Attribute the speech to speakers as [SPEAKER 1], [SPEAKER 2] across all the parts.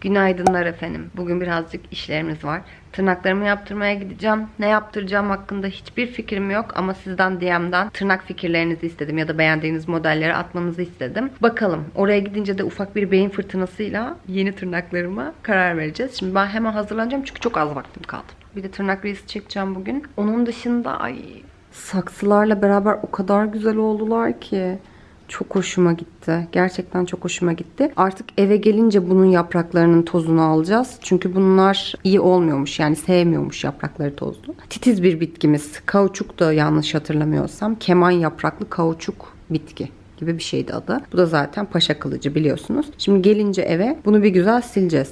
[SPEAKER 1] Günaydınlar efendim. Bugün birazcık işlerimiz var. Tırnaklarımı yaptırmaya gideceğim. Ne yaptıracağım hakkında hiçbir fikrim yok ama sizden DM'den tırnak fikirlerinizi istedim ya da beğendiğiniz modelleri atmanızı istedim. Bakalım oraya gidince de ufak bir beyin fırtınasıyla yeni tırnaklarıma karar vereceğiz. Şimdi ben hemen hazırlanacağım çünkü çok az vaktim kaldı. Bir de tırnak reisi çekeceğim bugün. Onun dışında ay saksılarla beraber o kadar güzel oldular ki. Çok hoşuma gitti. Gerçekten çok hoşuma gitti. Artık eve gelince bunun yapraklarının tozunu alacağız. Çünkü bunlar iyi olmuyormuş. Yani sevmiyormuş yaprakları tozlu. Titiz bir bitkimiz. Kauçuk da yanlış hatırlamıyorsam. Keman yapraklı kauçuk bitki gibi bir şeydi adı. Bu da zaten paşa kılıcı biliyorsunuz. Şimdi gelince eve bunu bir güzel sileceğiz.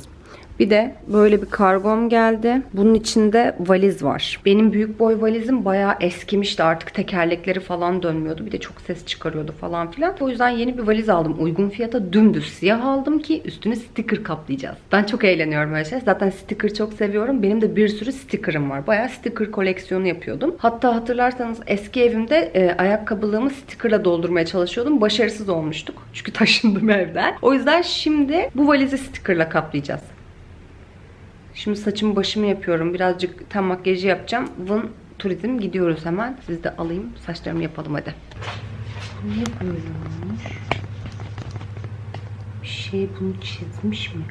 [SPEAKER 1] Bir de böyle bir kargom geldi. Bunun içinde valiz var. Benim büyük boy valizim bayağı eskimişti. Artık tekerlekleri falan dönmüyordu. Bir de çok ses çıkarıyordu falan filan. O yüzden yeni bir valiz aldım. Uygun fiyata dümdüz siyah aldım ki üstüne sticker kaplayacağız. Ben çok eğleniyorum böyle şey. Zaten sticker çok seviyorum. Benim de bir sürü stickerım var. Bayağı sticker koleksiyonu yapıyordum. Hatta hatırlarsanız eski evimde e, ayakkabılığımı stickerla doldurmaya çalışıyordum. Başarısız olmuştuk. Çünkü taşındım evden. O yüzden şimdi bu valizi stickerla kaplayacağız. Şimdi saçımı başımı yapıyorum. Birazcık tam makyajı yapacağım. Vın turizm gidiyoruz hemen. Siz de alayım. Saçlarımı yapalım hadi. Niye böyle olmuş? Bir şey bunu çizmiş mi?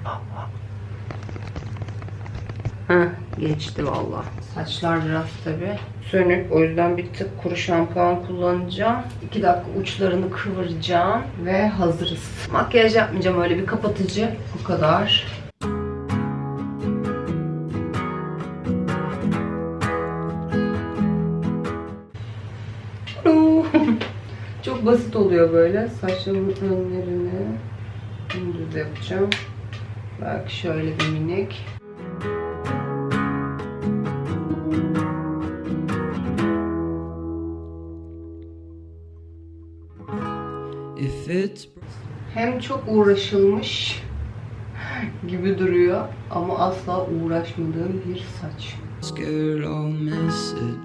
[SPEAKER 1] Heh, geçti valla. Saçlar biraz tabi sönük. O yüzden bir tık kuru şampuan kullanacağım. 2 dakika uçlarını kıvıracağım. Ve hazırız. Makyaj yapmayacağım. Öyle bir kapatıcı. Bu kadar. Çok basit oluyor böyle. Saçlarımın önlerini dümdüz yapacağım. Bak şöyle bir minik. Hem çok uğraşılmış gibi duruyor ama asla uğraşmadığım bir saç.
[SPEAKER 2] scared, I'll miss it.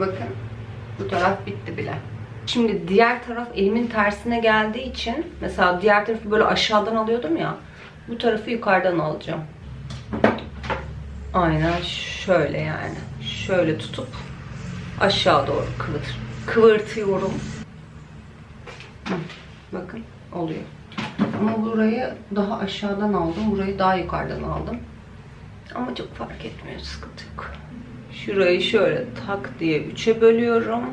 [SPEAKER 1] Bakın bu taraf bitti bile. Şimdi diğer taraf elimin tersine geldiği için mesela diğer tarafı böyle aşağıdan alıyordum ya. Bu tarafı yukarıdan alacağım. Aynen şöyle yani. Şöyle tutup aşağı doğru kıvır, kıvırtıyorum. Bakın oluyor. Ama burayı daha aşağıdan aldım. Burayı daha yukarıdan aldım. Ama çok fark etmiyor. Sıkıntı yok. Şurayı şöyle tak diye üçe bölüyorum.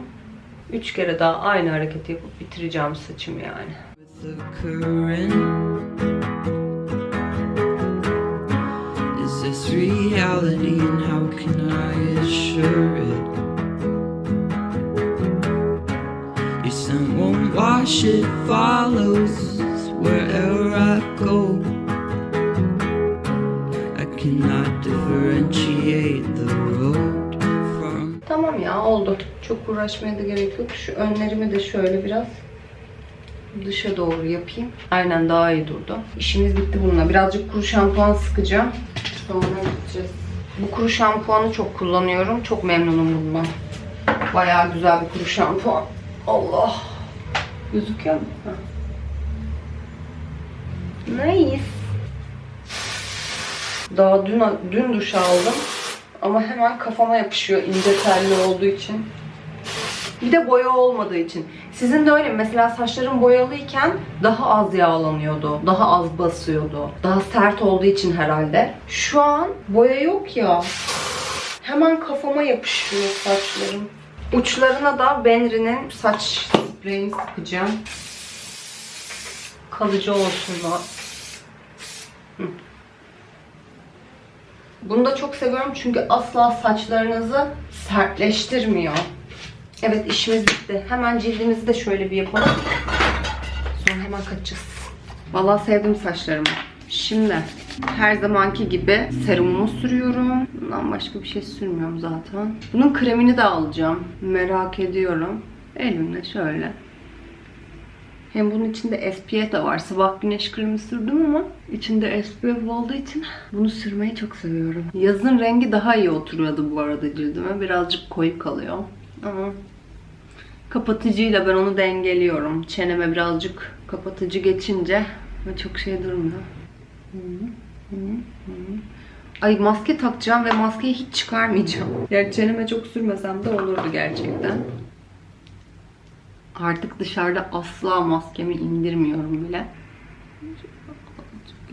[SPEAKER 1] Üç kere daha aynı hareketi yapıp bitireceğim saçımı yani.
[SPEAKER 2] Wash it, follows wherever I go.
[SPEAKER 1] Çok uğraşmaya da gerek yok. Şu önlerimi de şöyle biraz dışa doğru yapayım. Aynen daha iyi durdu. İşimiz bitti bununla. Birazcık kuru şampuan sıkacağım. Sonra gideceğiz. Bu kuru şampuanı çok kullanıyorum. Çok memnunum bundan. Bayağı güzel bir kuru şampuan. Allah. Gözüküyor mu? Ha. Nice. Daha dün, dün duş aldım. Ama hemen kafama yapışıyor ince telli olduğu için. Bir de boya olmadığı için. Sizin de öyle? Mesela saçlarım boyalıyken daha az yağlanıyordu. Daha az basıyordu. Daha sert olduğu için herhalde. Şu an boya yok ya. Hemen kafama yapışıyor saçlarım. Uçlarına da Benri'nin saç spreyini sıkacağım. Kalıcı olsunlar. Bunu da çok seviyorum çünkü asla saçlarınızı sertleştirmiyor. Evet işimiz bitti. Hemen cildimizi de şöyle bir yapalım. Sonra hemen kaçacağız. Vallahi sevdim saçlarımı. Şimdi her zamanki gibi serumumu sürüyorum. Bundan başka bir şey sürmüyorum zaten. Bunun kremini de alacağım. Merak ediyorum. Elimle şöyle. Hem bunun içinde SPF de var. Sabah güneş kremi sürdüm ama içinde SPF olduğu için bunu sürmeyi çok seviyorum. Yazın rengi daha iyi oturuyordu bu arada cildime. Birazcık koyu kalıyor. Ama kapatıcıyla ben onu dengeliyorum. Çeneme birazcık kapatıcı geçince ve çok şey hı. Ay maske takacağım ve maskeyi hiç çıkarmayacağım. Yani çeneme çok sürmesem de olurdu gerçekten. Artık dışarıda asla maskemi indirmiyorum bile.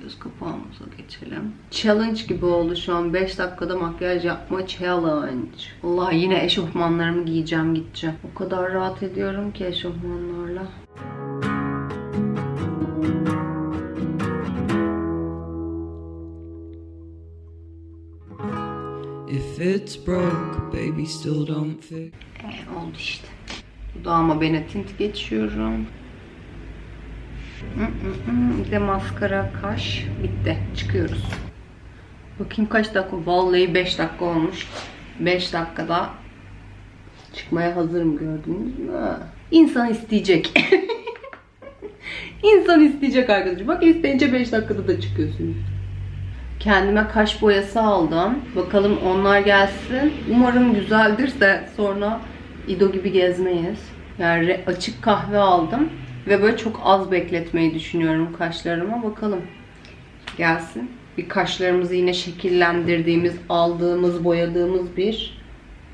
[SPEAKER 1] Göz kapağımıza geçelim. Challenge gibi oldu şu an. 5 dakikada makyaj yapma challenge. Allah yine eşofmanlarımı giyeceğim gideceğim. O kadar rahat ediyorum ki eşofmanlarla.
[SPEAKER 2] If it's broke, baby, still don't fix.
[SPEAKER 1] Ee, oldu işte. Dudağıma Benetint geçiyorum. Bir de maskara, kaş. Bitti. Çıkıyoruz. Bakayım kaç dakika? Vallahi 5 dakika olmuş. 5 dakikada çıkmaya hazırım gördünüz mü? İnsan isteyecek. İnsan isteyecek arkadaşlar. Bak isteyince 5 dakikada da çıkıyorsunuz. Kendime kaş boyası aldım. Bakalım onlar gelsin. Umarım güzeldir de sonra İdo gibi gezmeyiz. Yani açık kahve aldım. Ve böyle çok az bekletmeyi düşünüyorum kaşlarıma. Bakalım. Gelsin. Bir kaşlarımızı yine şekillendirdiğimiz, aldığımız, boyadığımız bir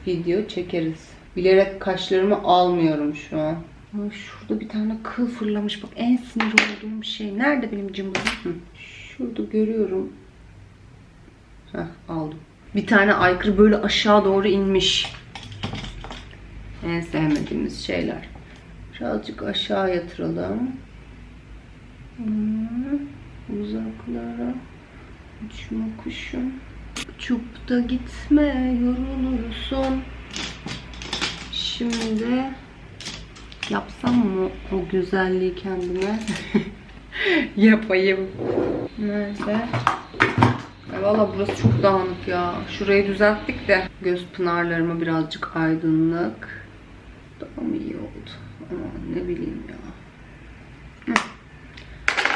[SPEAKER 1] video çekeriz. Bilerek kaşlarımı almıyorum şu an. Ay, Şurada bir tane kıl fırlamış. Bak en sinir olduğum şey. Nerede benim cımbızım? Şurada görüyorum. Heh, aldım. Bir tane aykırı böyle aşağı doğru inmiş. En sevmediğimiz şeyler. Birazcık aşağı yatıralım. Hmm, Uzaklara uçma kuşum. Uçup da gitme yorulursun. Şimdi yapsam mı o güzelliği kendime? Yapayım. Nerede? Ay valla burası çok dağınık ya. Şurayı düzelttik de göz pınarlarıma birazcık aydınlık. Daha mı iyi oldu? Ne bileyim ya.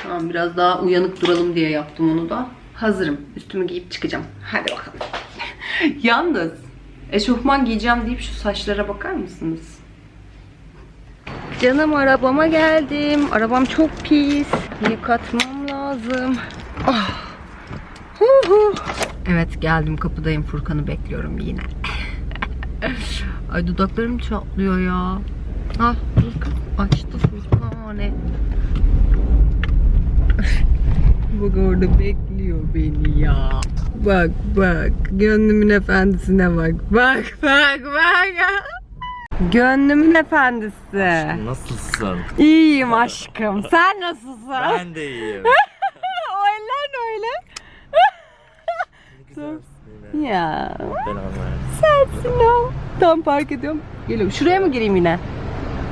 [SPEAKER 1] Tamam biraz daha uyanık duralım diye yaptım onu da. Hazırım. Üstümü giyip çıkacağım. Hadi bakalım. Yalnız eşofman giyeceğim deyip şu saçlara bakar mısınız? Canım arabama geldim. Arabam çok pis. Yıkatmam lazım. Ah. Hu hu. Evet geldim kapıdayım Furkan'ı bekliyorum yine. Ay dudaklarım çatlıyor ya. Ah Furkan açtı Furkan. bak orada bekliyor beni ya. Bak bak gönlümün efendisine bak. Bak bak bak. Gönlümün efendisi.
[SPEAKER 3] Nasılsın?
[SPEAKER 1] İyiyim aşkım. Sen nasılsın?
[SPEAKER 3] Ben de iyiyim.
[SPEAKER 1] o eller öyle?
[SPEAKER 3] Güzelsin.
[SPEAKER 1] Ya sensin o. Tam park ediyorum. Geliyorum. Şuraya mı gireyim yine?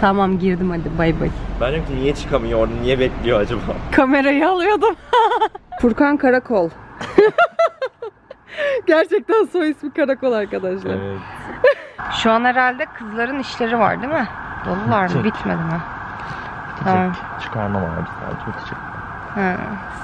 [SPEAKER 1] Tamam girdim hadi bay bay.
[SPEAKER 3] Ben diyorum ki niye çıkamıyor orada, niye bekliyor acaba?
[SPEAKER 1] Kamerayı alıyordum. Furkan Karakol. Gerçekten soy ismi Karakol arkadaşlar.
[SPEAKER 3] Evet.
[SPEAKER 1] Şu an herhalde kızların işleri var değil mi? Dolular mı?
[SPEAKER 3] Bitecek.
[SPEAKER 1] Bitmedi mi? Tamam.
[SPEAKER 3] Çıkarmam abi sadece bitecek.
[SPEAKER 1] Ha,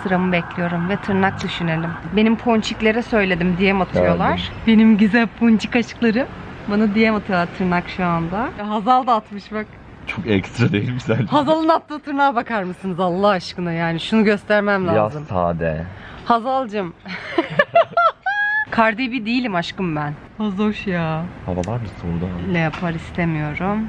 [SPEAKER 1] sıramı bekliyorum ve tırnak düşünelim. Benim ponçiklere söyledim DM atıyorlar.
[SPEAKER 3] Gördüm.
[SPEAKER 1] Benim güzel ponçik aşklarım. Bana DM atıyorlar tırnak şu anda. Hazal da atmış bak.
[SPEAKER 3] Çok ekstra değil mi sence?
[SPEAKER 1] Hazal'ın attığı tırnağa bakar mısınız Allah aşkına yani şunu göstermem
[SPEAKER 3] Biraz
[SPEAKER 1] lazım.
[SPEAKER 3] sade.
[SPEAKER 1] Hazal'cım. Cardi B değilim aşkım ben. Hazoş ya.
[SPEAKER 3] Havalar mı soğudu?
[SPEAKER 1] Leopar istemiyorum.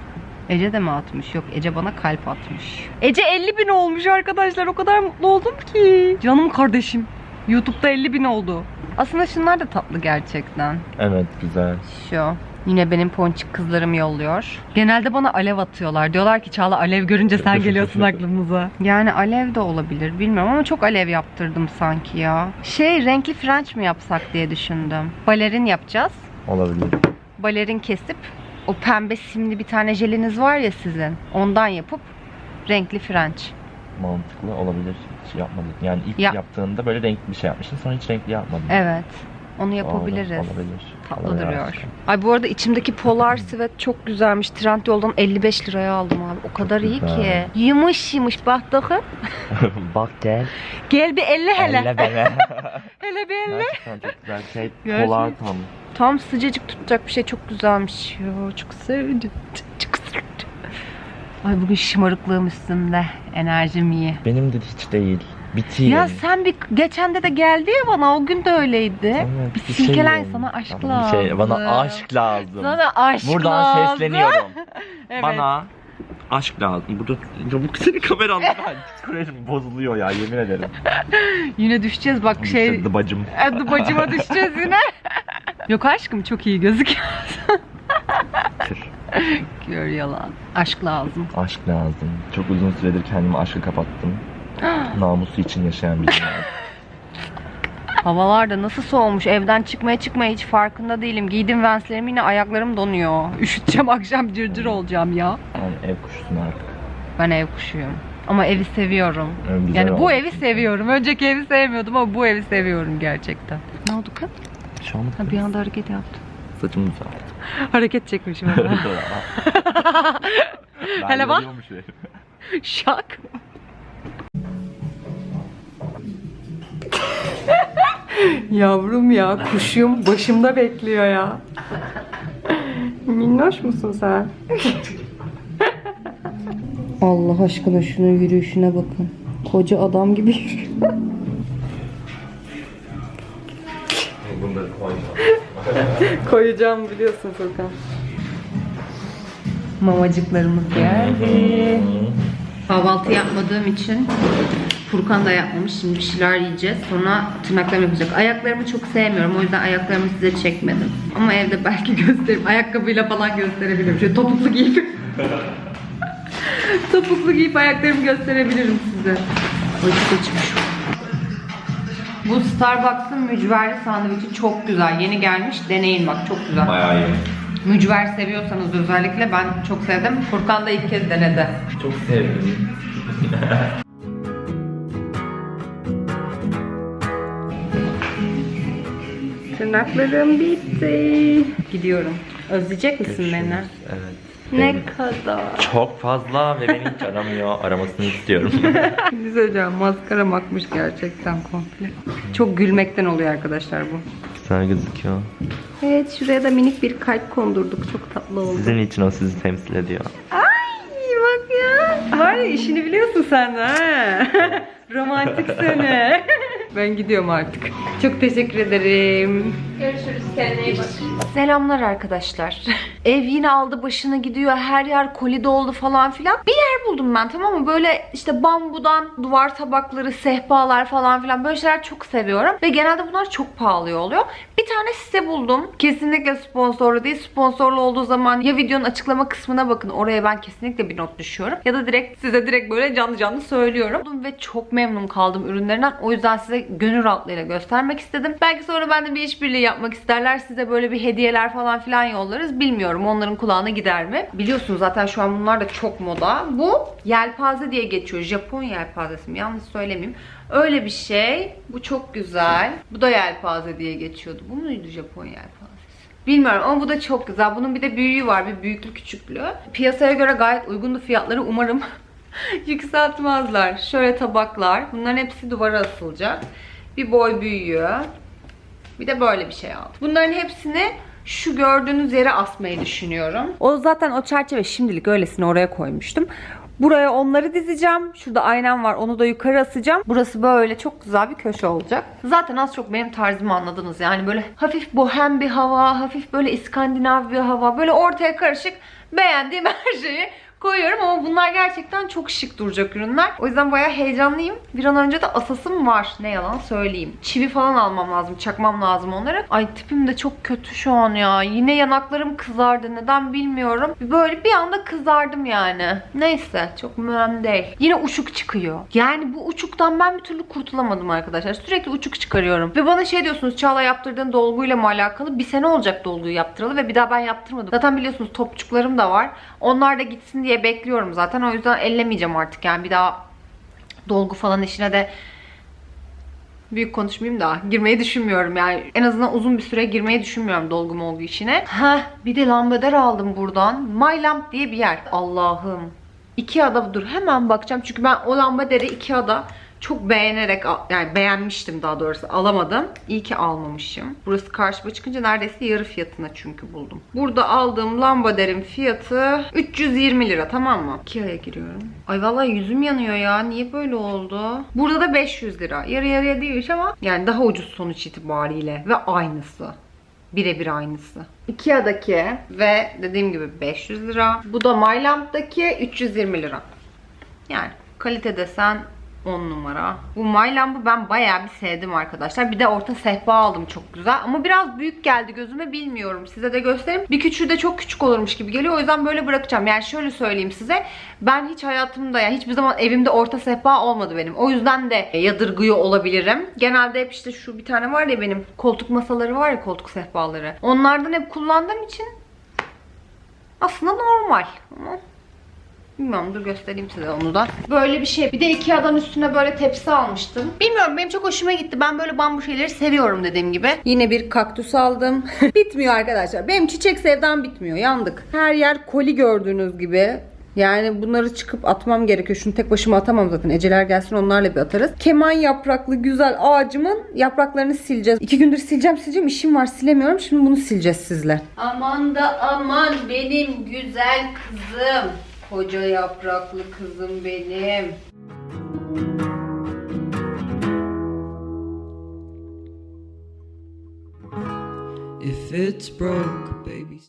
[SPEAKER 1] Ece de mi atmış? Yok Ece bana kalp atmış. Ece 50 bin olmuş arkadaşlar. O kadar mutlu oldum ki. Canım kardeşim. YouTube'da 50 bin oldu. Aslında şunlar da tatlı gerçekten.
[SPEAKER 3] Evet güzel.
[SPEAKER 1] Şu. Yine benim ponçik kızlarım yolluyor. Genelde bana alev atıyorlar. Diyorlar ki Çağla alev görünce sen geliyorsun aklımıza. Yani alev de olabilir bilmiyorum ama çok alev yaptırdım sanki ya. Şey renkli French mi yapsak diye düşündüm. Balerin yapacağız.
[SPEAKER 3] Olabilir.
[SPEAKER 1] balerin kesip o pembe simli bir tane jeliniz var ya sizin. Ondan yapıp renkli French.
[SPEAKER 3] Mantıklı olabilir. Hiç yapmadım. Yani ilk
[SPEAKER 1] Ya-
[SPEAKER 3] yaptığında böyle renkli bir şey yapmıştın sonra hiç renkli yapmadın.
[SPEAKER 1] Evet. Onu yapabiliriz.
[SPEAKER 3] Olabilir.
[SPEAKER 1] Tatlı
[SPEAKER 3] Olabilir
[SPEAKER 1] duruyor. Ay bu arada içimdeki polar sivet çok güzelmiş. Trendyol'dan 55 liraya aldım abi. O kadar iyi
[SPEAKER 3] güzel.
[SPEAKER 1] ki. Yumuş yumuş bak bakın.
[SPEAKER 3] Bak gel.
[SPEAKER 1] Gel bir elle hele.
[SPEAKER 3] Elle beni.
[SPEAKER 1] Hele bir elle.
[SPEAKER 3] Gerçekten çok güzel şey.
[SPEAKER 1] Gerçekten.
[SPEAKER 3] Polar tam.
[SPEAKER 1] Tam sıcacık tutacak bir şey çok güzelmiş. Ya çok sevdim. Çok sevdim. Ay bugün şımarıklığım üstümde. Enerjim iyi.
[SPEAKER 3] Benim de hiç değil. Biteyim.
[SPEAKER 1] Ya sen bir geçen de geldi ya bana o gün de öyleydi.
[SPEAKER 3] Evet,
[SPEAKER 1] bir
[SPEAKER 3] şey
[SPEAKER 1] silkelen sana aşk
[SPEAKER 3] Bana
[SPEAKER 1] lazım.
[SPEAKER 3] bir Şey, bana aşk lazım.
[SPEAKER 1] Sana aşk
[SPEAKER 3] Buradan
[SPEAKER 1] lazım.
[SPEAKER 3] sesleniyorum.
[SPEAKER 1] Evet.
[SPEAKER 3] Bana aşk lazım. Burada çabuk seni kameranda ben psikolojim bozuluyor ya yemin ederim.
[SPEAKER 1] Yine düşeceğiz bak şey.
[SPEAKER 3] İşte bacım.
[SPEAKER 1] Hadi bacıma düşeceğiz yine. Yok aşkım çok iyi gözüküyor. Gör yalan. Aşk lazım.
[SPEAKER 3] Aşk lazım. Çok uzun süredir kendimi aşka kapattım. Namusu için yaşayan biriyim.
[SPEAKER 1] Havalar da nasıl soğumuş. Evden çıkmaya çıkmaya hiç farkında değilim. Giydim venslerim yine ayaklarım donuyor. Üşüteceğim akşam cırcır olacağım ya.
[SPEAKER 3] Yani ev kuşusun artık.
[SPEAKER 1] Ben ev kuşuyum. Ama evi seviyorum.
[SPEAKER 3] Evet, güzel
[SPEAKER 1] yani bu evi seviyorum. Önceki evi sevmiyordum ama bu evi seviyorum gerçekten. Ne oldu kız?
[SPEAKER 3] Şu an
[SPEAKER 1] Ha, bir anda hareket yaptı.
[SPEAKER 3] saçımı düzelttim.
[SPEAKER 1] hareket çekmişim. Hele bak. Şak. Yavrum ya kuşum başımda bekliyor ya. Minnoş musun sen? Allah aşkına şunun yürüyüşüne bakın. Koca adam gibi.
[SPEAKER 3] Bunları koy.
[SPEAKER 1] Koyacağım biliyorsun Furkan. Mamacıklarımız geldi. Kahvaltı yapmadığım için Furkan da yapmamış. Şimdi bir şeyler yiyeceğiz. Sonra tırnaklarımı yapacak. Ayaklarımı çok sevmiyorum. O yüzden ayaklarımı size çekmedim. Ama evde belki gösteririm. Ayakkabıyla falan gösterebilirim. Şöyle topuklu giyip. topuklu giyip ayaklarımı gösterebilirim size. Ay çok. Bu Starbucks'ın mücverli sandviçi çok güzel. Yeni gelmiş. Deneyin bak çok güzel.
[SPEAKER 3] Bayağı iyi.
[SPEAKER 1] Mücver seviyorsanız özellikle ben çok sevdim. Furkan da ilk kez denedi.
[SPEAKER 3] Çok sevdim.
[SPEAKER 1] Tırnaklarım bitti. Gidiyorum. Özleyecek misin beni?
[SPEAKER 3] Evet.
[SPEAKER 1] Ne kadar.
[SPEAKER 3] Çok fazla ve beni hiç aramıyor. Aramasını istiyorum.
[SPEAKER 1] Güzel hocam maskara bakmış gerçekten komple. Çok gülmekten oluyor arkadaşlar bu.
[SPEAKER 3] Güzel gözüküyor.
[SPEAKER 1] Evet şuraya da minik bir kalp kondurduk. Çok tatlı oldu.
[SPEAKER 3] Sizin için o sizi temsil ediyor.
[SPEAKER 1] Ay bak ya. Var ya işini biliyorsun sen de ha. Romantik seni. Ben gidiyorum artık. Çok teşekkür ederim.
[SPEAKER 4] Görüşürüz. Kendine iyi.
[SPEAKER 1] Selamlar arkadaşlar. Ev yine aldı başını gidiyor. Her yer koli doldu falan filan. Bir yer buldum ben tamam mı? Böyle işte bambudan duvar tabakları, sehpalar falan filan böyle şeyler çok seviyorum. Ve genelde bunlar çok pahalı oluyor. Bir tane site buldum. Kesinlikle sponsorlu değil. Sponsorlu olduğu zaman ya videonun açıklama kısmına bakın. Oraya ben kesinlikle bir not düşüyorum. Ya da direkt size direkt böyle canlı canlı söylüyorum. Buldum Ve çok memnun kaldım ürünlerinden. O yüzden size gönül rahatlığıyla göstermek istedim. Belki sonra ben de bir işbirliği yapmak isterler. Size böyle bir hediyeler falan filan yollarız. Bilmiyorum onların kulağına gider mi? Biliyorsunuz zaten şu an bunlar da çok moda. Bu yelpaze diye geçiyor. Japon yelpazesi mi? Yanlış söylemeyeyim. Öyle bir şey. Bu çok güzel. Bu da yelpaze diye geçiyordu. Bu muydu Japon yelpazesi? Bilmiyorum ama bu da çok güzel. Bunun bir de büyüğü var. Bir büyüklü küçüklü. Piyasaya göre gayet uygundu fiyatları. Umarım yükseltmezler. Şöyle tabaklar. Bunların hepsi duvara asılacak. Bir boy büyüğü. Bir de böyle bir şey aldım. Bunların hepsini şu gördüğünüz yere asmayı düşünüyorum. O zaten o çerçeve şimdilik öylesine oraya koymuştum. Buraya onları dizeceğim. Şurada aynam var. Onu da yukarı asacağım. Burası böyle çok güzel bir köşe olacak. Zaten az çok benim tarzımı anladınız. Yani böyle hafif bohem bir hava, hafif böyle İskandinav bir hava. Böyle ortaya karışık beğendiğim her şeyi koyuyorum ama bunlar gerçekten çok şık duracak ürünler. O yüzden bayağı heyecanlıyım. Bir an önce de asasım var. Ne yalan söyleyeyim. Çivi falan almam lazım. Çakmam lazım onları. Ay tipim de çok kötü şu an ya. Yine yanaklarım kızardı. Neden bilmiyorum. Böyle bir anda kızardım yani. Neyse. Çok önemli değil. Yine uçuk çıkıyor. Yani bu uçuktan ben bir türlü kurtulamadım arkadaşlar. Sürekli uçuk çıkarıyorum. Ve bana şey diyorsunuz Çağla yaptırdığın dolguyla mı alakalı? Bir sene olacak dolguyu yaptıralı ve bir daha ben yaptırmadım. Zaten biliyorsunuz topçuklarım da var. Onlar da gitsin diye bekliyorum zaten. O yüzden ellemeyeceğim artık yani bir daha dolgu falan işine de büyük konuşmayayım da girmeyi düşünmüyorum yani en azından uzun bir süre girmeyi düşünmüyorum dolgu molgu işine. Heh bir de lambader aldım buradan. My Lamp diye bir yer. Allah'ım. Ikea'da dur hemen bakacağım çünkü ben o lambaderi Ikea'da Çok beğenerek yani beğenmiştim daha doğrusu alamadım. İyi ki almamışım. Burası karşıma çıkınca neredeyse yarı fiyatına çünkü buldum. Burada aldığım lambaderin fiyatı 320 lira tamam mı? Ikea'ya giriyorum. Ay vallahi yüzüm yanıyor ya. Niye böyle oldu? Burada da 500 lira. Yarı yarıya değilmiş ama yani daha ucuz sonuç itibariyle ve aynısı. Birebir aynısı. Ikea'daki ve dediğim gibi 500 lira. Bu da MyLamp'daki 320 lira. Yani kalite desen 10 numara. Bu Mylamp'ı ben bayağı bir sevdim arkadaşlar. Bir de orta sehpa aldım çok güzel. Ama biraz büyük geldi gözüme bilmiyorum. Size de göstereyim. Bir küçüğü de çok küçük olurmuş gibi geliyor. O yüzden böyle bırakacağım. Yani şöyle söyleyeyim size. Ben hiç hayatımda yani hiçbir zaman evimde orta sehpa olmadı benim. O yüzden de yadırgıyor olabilirim. Genelde hep işte şu bir tane var ya benim koltuk masaları var ya koltuk sehpaları. Onlardan hep kullandığım için aslında normal. Ama Bilmiyorum dur göstereyim size onu da. Böyle bir şey. Bir de Ikea'dan üstüne böyle tepsi almıştım. Bilmiyorum benim çok hoşuma gitti. Ben böyle bambu şeyleri seviyorum dediğim gibi. Yine bir kaktüs aldım. bitmiyor arkadaşlar. Benim çiçek sevdam bitmiyor. Yandık. Her yer koli gördüğünüz gibi. Yani bunları çıkıp atmam gerekiyor. Şunu tek başıma atamam zaten. Eceler gelsin onlarla bir atarız. Keman yapraklı güzel ağacımın yapraklarını sileceğiz. İki gündür sileceğim sileceğim. işim var silemiyorum. Şimdi bunu sileceğiz sizle. Aman da aman benim güzel kızım. Koca yapraklı kızım benim.
[SPEAKER 2] If it's broke.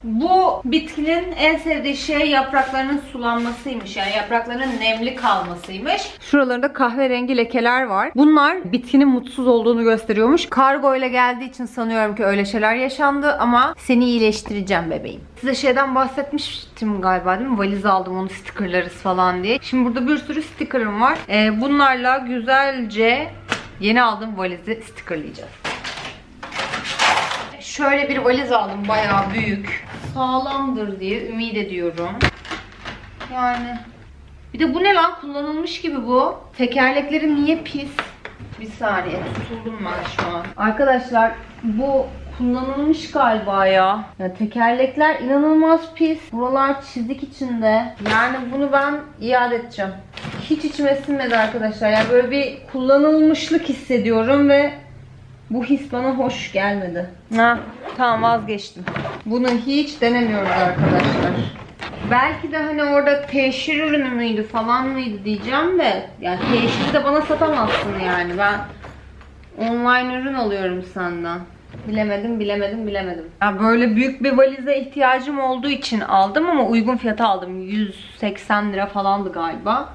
[SPEAKER 1] Bu bitkinin en sevdiği şey yapraklarının sulanmasıymış. Yani yapraklarının nemli kalmasıymış. Şuralarında kahverengi lekeler var. Bunlar bitkinin mutsuz olduğunu gösteriyormuş. Kargo ile geldiği için sanıyorum ki öyle şeyler yaşandı ama seni iyileştireceğim bebeğim. Size şeyden bahsetmiştim galiba değil mi? Valiz aldım onu stickerlarız falan diye. Şimdi burada bir sürü stickerım var. Ee, bunlarla güzelce yeni aldığım valizi stickerlayacağız. Şöyle bir valiz aldım bayağı büyük. Sağlamdır diye ümit ediyorum. Yani bir de bu ne lan kullanılmış gibi bu. Tekerleklerim niye pis? Bir saniye tutuldum ben şu an. Arkadaşlar bu kullanılmış galiba ya. ya. Tekerlekler inanılmaz pis. Buralar çizik içinde. Yani bunu ben iade edeceğim. Hiç içime sinmedi arkadaşlar. Yani böyle bir kullanılmışlık hissediyorum ve bu his bana hoş gelmedi. Ha, tamam vazgeçtim. Bunu hiç denemiyoruz arkadaşlar. Belki de hani orada teşhir ürünü müydü falan mıydı diyeceğim de yani teşhiri de bana satamazsın yani ben online ürün alıyorum senden. Bilemedim, bilemedim, bilemedim. Ya böyle büyük bir valize ihtiyacım olduğu için aldım ama uygun fiyata aldım. 180 lira falandı galiba.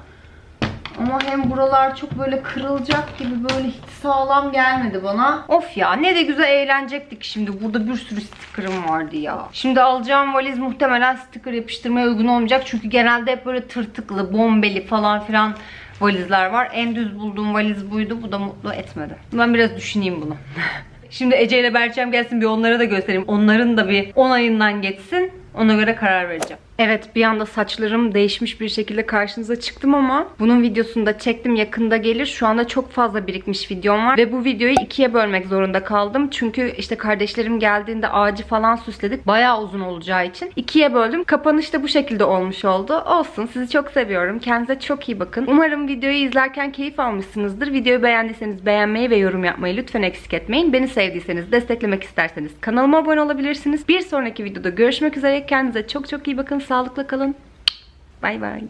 [SPEAKER 1] Ama hem buralar çok böyle kırılacak gibi böyle hiç sağlam gelmedi bana. Of ya ne de güzel eğlenecektik şimdi. Burada bir sürü sticker'ım vardı ya. Şimdi alacağım valiz muhtemelen sticker yapıştırmaya uygun olmayacak. Çünkü genelde hep böyle tırtıklı, bombeli falan filan valizler var. En düz bulduğum valiz buydu. Bu da mutlu etmedi. Ben biraz düşüneyim bunu. Şimdi Ece ile Berçem gelsin bir onlara da göstereyim. Onların da bir onayından geçsin. Ona göre karar vereceğim. Evet bir anda saçlarım değişmiş bir şekilde karşınıza çıktım ama bunun videosunu da çektim yakında gelir. Şu anda çok fazla birikmiş videom var ve bu videoyu ikiye bölmek zorunda kaldım. Çünkü işte kardeşlerim geldiğinde ağacı falan süsledik. Bayağı uzun olacağı için ikiye böldüm. Kapanış da bu şekilde olmuş oldu. Olsun sizi çok seviyorum. Kendinize çok iyi bakın. Umarım videoyu izlerken keyif almışsınızdır. Videoyu beğendiyseniz beğenmeyi ve yorum yapmayı lütfen eksik etmeyin. Beni sevdiyseniz, desteklemek isterseniz kanalıma abone olabilirsiniz. Bir sonraki videoda görüşmek üzere. Kendinize çok çok iyi bakın. Sağlıkla kalın. Bay bay.